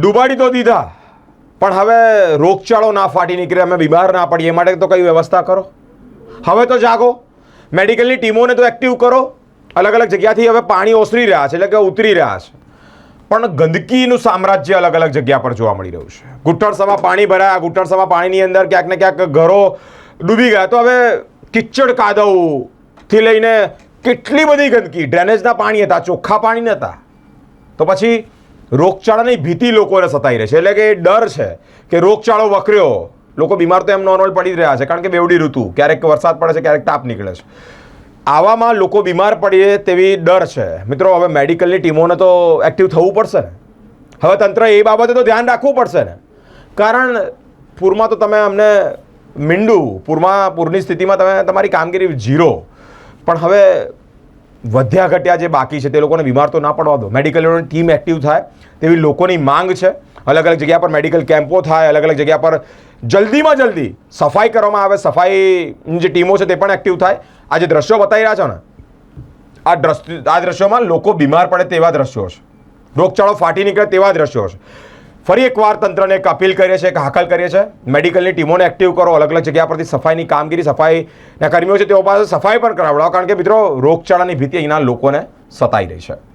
ડૂબાડી તો દીધા. પણ હવે રોગચાળો ના ફાટી નીકળે, અમે બીમાર ના પડીએ, એ માટે તો કઈ વ્યવસ્થા કરો. હવે તો જાગો. મેડિકલની ટીમોને તો એક્ટિવ કરો. અલગ અલગ જગ્યાથી હવે પાણી ઓસરી રહ્યા છે, એટલે કે ઉતરી રહ્યા છે. પણ ગંદકીનું સામ્રાજ્ય અલગ અલગ જગ્યા પર જોવા મળી રહ્યું છે. ગુઠ્ઠણસામાં પાણી ભરાયા ગુઠ્ઠણસામાં પાણીની અંદર ક્યાંક ને ક્યાંક ઘરો ડૂબી ગયા. તો હવે કિચડ કાદવથી લઈને કેટલી બધી ગંદકી? ડ્રેનેજના પાણી હતા, ચોખ્ખા પાણી નહોતા. તો પછી રોગચાળાની ભીતિ લોકોને સતાઈ રહી છે. એટલે કે ડર છે કે રોગચાળો વકર્યો, લોકો બીમાર તો એમ નોર્મલ પડી જ રહ્યા છે, કારણ કે બેવડી ઋતુ, ક્યારેક વરસાદ પડે છે, ક્યારેક તાપ નીકળે છે. આવામાં લોકો બીમાર પડીએ તેવી ડર છે. મિત્રો, હવે મેડિકલની ટીમોને તો એક્ટિવ થવું પડશે ને. હવે તંત્ર એ બાબતે તો ધ્યાન રાખવું પડશે ને. કારણ પૂરમાં તો તમે અમને, મીંડું, પૂરમાં, પૂરની સ્થિતિમાં તમે તમારી કામગીરી ઝીરો. પણ હવે વધ્યા ઘટ્યા જે બાકી છે તે લોકોને બીમાર તો ના પડવા દો. મેડિકલની ટીમ એક્ટિવ થાય તેવી લોકોની માંગ છે. અલગ અલગ જગ્યા પર મેડિકલ કેમ્પો થાય, અલગ અલગ જગ્યા પર જલ્દીમાં જલ્દી સફાઈ કરવામાં આવે સફાઈની જે ટીમો છે તે પણ એક્ટિવ થાય. આ જે દ્રશ્યો બતાવી રહ્યા છો ને, આ દ્રશ્ય, આ દ્રશ્યોમાં લોકો બીમાર પડે તેવા દ્રશ્યો છે. રોગચાળો ફાટી નીકળે તેવા દ્રશ્યો છે. ફરી એકવાર તંત્રને એક અપીલ કરીએ છીએ, એક હાકલ કરીએ છીએ. મેડિકલની ટીમોને એક્ટિવ કરો, અલગ અલગ જગ્યા પરથી સફાઈની કામગીરી, સફાઈના કર્મીઓ છે, તેઓ પાસે સફાઈ પણ કરાવડાવો કારણ કે મિત્રો રોગચાળાની ભીતિ અહીંના લોકોને સતાઈ રહી છે.